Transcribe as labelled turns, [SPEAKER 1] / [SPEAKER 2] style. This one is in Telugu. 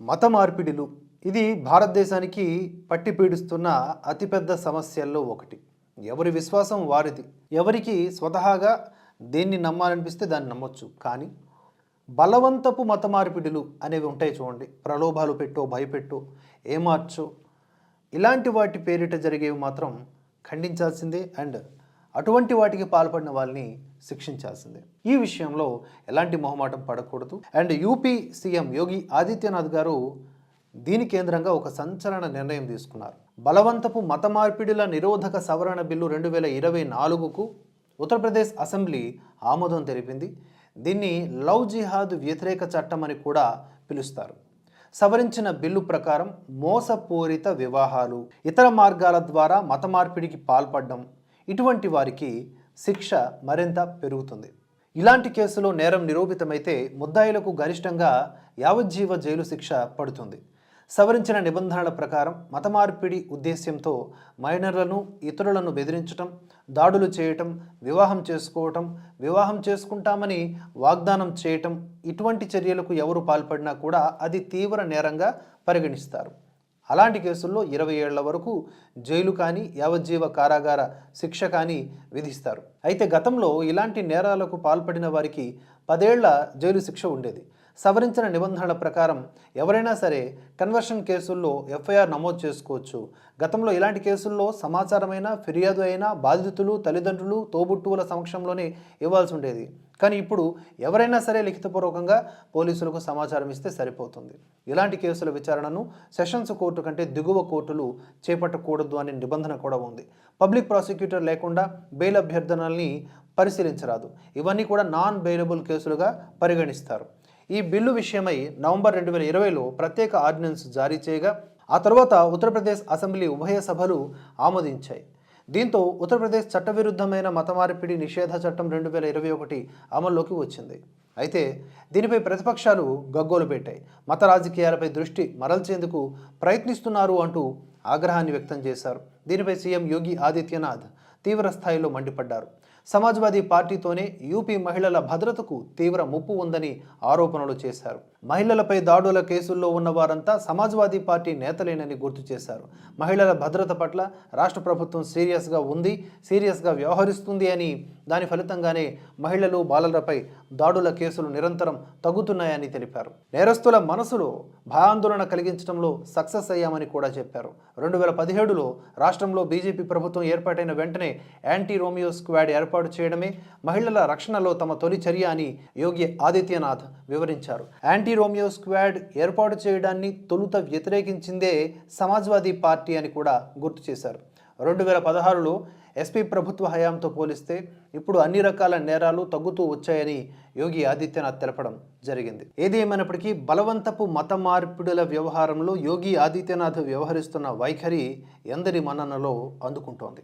[SPEAKER 1] మత మార్పిడిలు. ఇది భారతదేశానికి పట్టి పీడిస్తున్న అతిపెద్ద సమస్యల్లో ఒకటి. ఎవరి విశ్వాసం వారిది. ఎవరికి స్వతహాగా దేన్ని నమ్మాలనిపిస్తే దాన్ని నమ్మొచ్చు. కానీ బలవంతపు మత మార్పిడులు అనేవి ఉంటాయి చూడండి. ప్రలోభాలు పెట్టో భయపెట్టో ఏమార్చో. ఇలాంటి వాటి పేరిట జరిగేవి మాత్రం ఖండించాల్సిందే. అండ్ అటువంటి వాటికి పాల్పడిన వాళ్ళని శిక్షించాల్సిందే. ఈ విషయంలో ఎలాంటి మొహమాటం పడకూడదు. And UP CM Yogi Adityanath గారు దీని కేంద్రంగా ఒక సంచలన నిర్ణయం తీసుకున్నారు. బలవంతపు మత మార్పిడిల నిరోధక సవరణ బిల్లు రెండు వేల ఇరవై నాలుగుకు ఉత్తరప్రదేశ్ అసెంబ్లీ ఆమోదం తెలిపింది. దీన్ని లవ్ జిహాద్ వ్యతిరేక చట్టం అని కూడా పిలుస్తారు. సవరించిన బిల్లు ప్రకారం మోసపూరిత వివాహాలు ఇతర మార్గాల ద్వారా మత మార్పిడికి పాల్పడడం ఇటువంటి వారికి శిక్ష మరింత పెరుగుతుంది. ఇలాంటి కేసులో నేరం నిరూపితమైతే ముద్దాయిలకు గరిష్టంగా యావజ్జీవ జైలు శిక్ష పడుతుంది. సవరించిన నిబంధనల ప్రకారం మతమార్పిడి ఉద్దేశ్యంతో మైనర్లను ఇతరులను బెదిరించటం దాడులు చేయటం వివాహం చేసుకోవటం వివాహం చేసుకుంటామని వాగ్దానం చేయటం ఇటువంటి చర్యలకు ఎవరు పాల్పడినా కూడా అది తీవ్ర నేరంగా పరిగణిస్తారు. అలాంటి కేసుల్లో ఇరవై ఏళ్ళ వరకు జైలు కానీ యావజ్జీవ కారాగార శిక్ష కానీ విధిస్తారు. అయితే గతంలో ఇలాంటి నేరాలకు పాల్పడిన వారికి పదేళ్ళ జైలు శిక్ష ఉండేది. సవరించిన నిబంధనల ప్రకారం ఎవరైనా సరే కన్వర్షన్ కేసుల్లో ఎఫ్ఐఆర్ నమోదు చేసుకోవచ్చు. గతంలో ఇలాంటి కేసుల్లో సమాచారమైన ఫిర్యాదు అయినా బాధితులు తల్లిదండ్రులు తోబుట్టువుల సమక్షంలోనే ఇవ్వాల్సి ఉండేది. కానీ ఇప్పుడు ఎవరైనా సరే లిఖితపూర్వకంగా పోలీసులకు సమాచారం ఇస్తే సరిపోతుంది. ఇలాంటి కేసుల విచారణను సెషన్స్ కోర్టు కంటే దిగువ కోర్టులు చేపట్టకూడదు అనే నిబంధన కూడా ఉంది. పబ్లిక్ ప్రాసిక్యూటర్ లేకుండా బెయిల్ అభ్యర్థనల్ని పరిశీలించరాదు. ఇవన్నీ కూడా నాన్ బెయిలబుల్ కేసులుగా పరిగణిస్తారు. ఈ బిల్లు విషయమై నవంబర్ రెండు వేల ఇరవైలో ప్రత్యేక ఆర్డినెన్స్ జారీ చేయగా ఆ తర్వాత ఉత్తరప్రదేశ్ అసెంబ్లీ ఉభయ సభలు ఆమోదించాయి. దీంతో ఉత్తరప్రదేశ్ చట్టవిరుద్ధమైన మత మార్పిడి నిషేధ చట్టం రెండు వేల ఇరవై ఒకటి అమల్లోకి వచ్చింది. అయితే దీనిపై ప్రతిపక్షాలు గగ్గోలు పెట్టాయి. మత రాజకీయాలపై దృష్టి మరల్చేందుకు ప్రయత్నిస్తున్నారు అంటూ ఆగ్రహాన్ని వ్యక్తం చేశారు. దీనిపై సీఎం యోగి ఆదిత్యనాథ్ తీవ్ర స్థాయిలో మండిపడ్డారు. సమాజ్వాదీ పార్టీతోనే యూపీ మహిళల భద్రతకు తీవ్ర ముప్పు ఉందని ఆరోపణలు చేశారు. మహిళలపై దాడుల కేసుల్లో ఉన్న వారంతా సమాజ్వాదీ పార్టీ నేతలేనని గుర్తు చేశారు. మహిళల భద్రత పట్ల రాష్ట్ర ప్రభుత్వం సీరియస్గా ఉంది సీరియస్గా వ్యవహరిస్తుంది అని దాని ఫలితంగానే మహిళలు బాలలపై దాడుల కేసులు నిరంతరం తగ్గుతున్నాయని తెలిపారు. నేరస్తుల మనసులో భయాందోళన కలిగించడంలో సక్సెస్ అయ్యామని కూడా చెప్పారు. రెండు వేల పదిహేడులో రాష్ట్రంలో బీజేపీ ప్రభుత్వం ఏర్పాటైన వెంటనే యాంటీ రోమియో స్క్వాడ్ ఏర్పాటు చేయడమే మహిళల రక్షణలో తమ తొలి చర్య అని యోగి ఆదిత్యనాథ్ వివరించారు. యాంటీ రోమియో స్క్వాడ్ ఏర్పాటు చేయడాన్ని తొలుత వ్యతిరేకించిందే సమాజ్వాదీ పార్టీ అని కూడా గుర్తు చేశారు. రెండు వేల పదహారులో ఎస్పీ ప్రభుత్వ హయాంతో పోలిస్తే ఇప్పుడు అన్ని రకాల నేరాలు తగ్గుతూ వచ్చాయని యోగి ఆదిత్యనాథ్ తెలపడం జరిగింది. ఏది ఏమైనప్పటికీ బలవంతపు మత మార్పిడుల వ్యవహారంలో యోగి ఆదిత్యనాథ్ వ్యవహరిస్తున్న వైఖరి ఎందరి మన్ననలో అందుకుంటోంది.